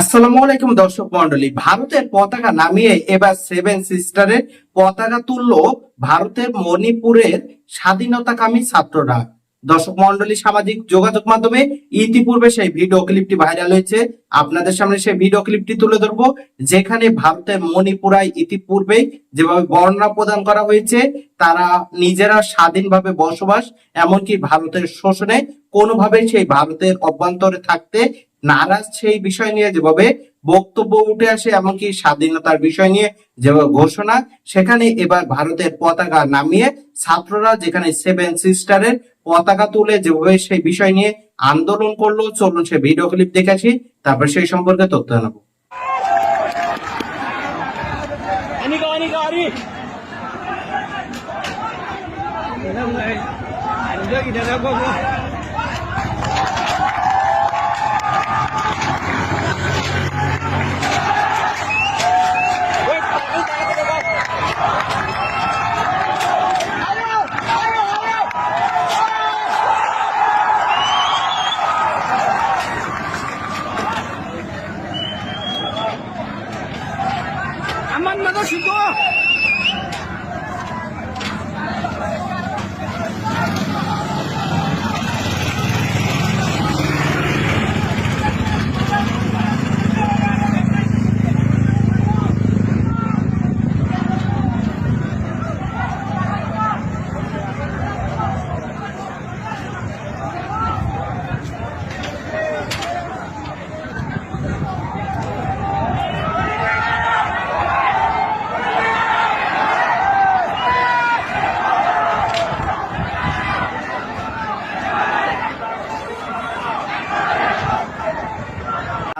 আসসালামু আলাইকুম দর্শক মন্ডলী ভারতের পতাকা নামিয়ে এবার সেভেন সিস্টারের পতাকা তুলল ভারতের মণিপুরের স্বাধীনতাকামী ছাত্ররা। দর্শক মন্ডলী সামাজিক যোগাযোগ মাধ্যমে ইতিপূর্বে সেই ভিডিও ক্লিপটি ভাইরাল হয়েছে। আপনাদের সামনে সেই ভিডিও ক্লিপটি তুলে ধরবো, যেখানে ভারতের মণিপুরায় ইতিপূর্বে যেভাবে বর্ণনা প্রদান করা হয়েছে, তারা নিজেরা স্বাধীনভাবে বসবাস, এমনকি ভারতের শোষণে কোনোভাবেই সেই ভারতের অভ্যন্তরে থাকতে নারাজ সেই বিষয় নিয়ে যেভাবে বক্তব্য উঠে আসে এমনকি স্বাধীনতার বিষয় নিয়ে যেভাবে ঘোষণা সেখানে এবার ভারতের পতাকা নামিয়ে ছাত্ররা যেখানে সেভেন সিস্টারের পতাকা তুলে যেভাবে সেই বিষয় নিয়ে আন্দোলন করল চলুন সে ভিডিও ক্লিপ দেখে আসি তারপর সেই সম্পর্কে তথ্য জানাব। Anika, 你们都请坐。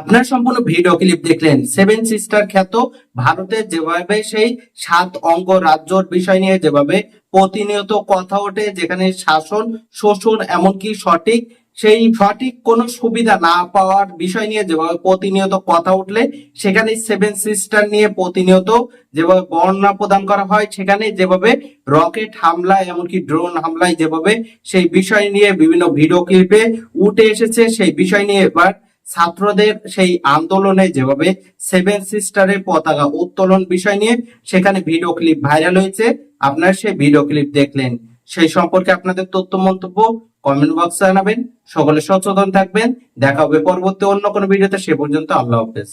আপনার সম্পূর্ণ ভিডিও ক্লিপ দেখলেন। সেভেন সিস্টার খ্যাত ভারতের যেভাবে সেই সাত অঙ্গ রাজ্যর বিষয় নিয়ে যেভাবে প্রতিনিয়ত কথা ওঠে, যেখানে শাসন, শোষণ এমনকি সঠিক, সেই সঠিক কোনো সুবিধা না পাওয়ার বিষয় নিয়ে যেভাবে প্রতিনিয়ত কথা উঠলে, সেখানে সেভেন সিস্টার নিয়ে প্রতিনিয়ত যেভাবে বর্ণনা প্রদান করা হয়, সেখানে যেভাবে রকেট হামলা এমনকি ড্রোন হামলায় যেভাবে সেই বিষয় নিয়ে বিভিন্ন ভিডিও ক্লিপে উঠে এসেছে, সেই বিষয় নিয়ে এবার ছাত্রদের সেই আন্দোলনে যেভাবে সেভেন সিস্টারের পতাকা উত্তোলন বিষয় নিয়ে সেখানে ভিডিও ক্লিপ ভাইরাল হয়েছে, আপনার সেই ভিডিও ক্লিপ দেখলেন। সেই সম্পর্কে আপনাদের তথ্য, মন্তব্য কমেন্ট বক্সে জানাবেন। সকলে সচেতন থাকবেন। দেখা হবে পরবর্তী অন্য কোনো ভিডিওতে সে পর্যন্ত আল্লাহ হাফেজ।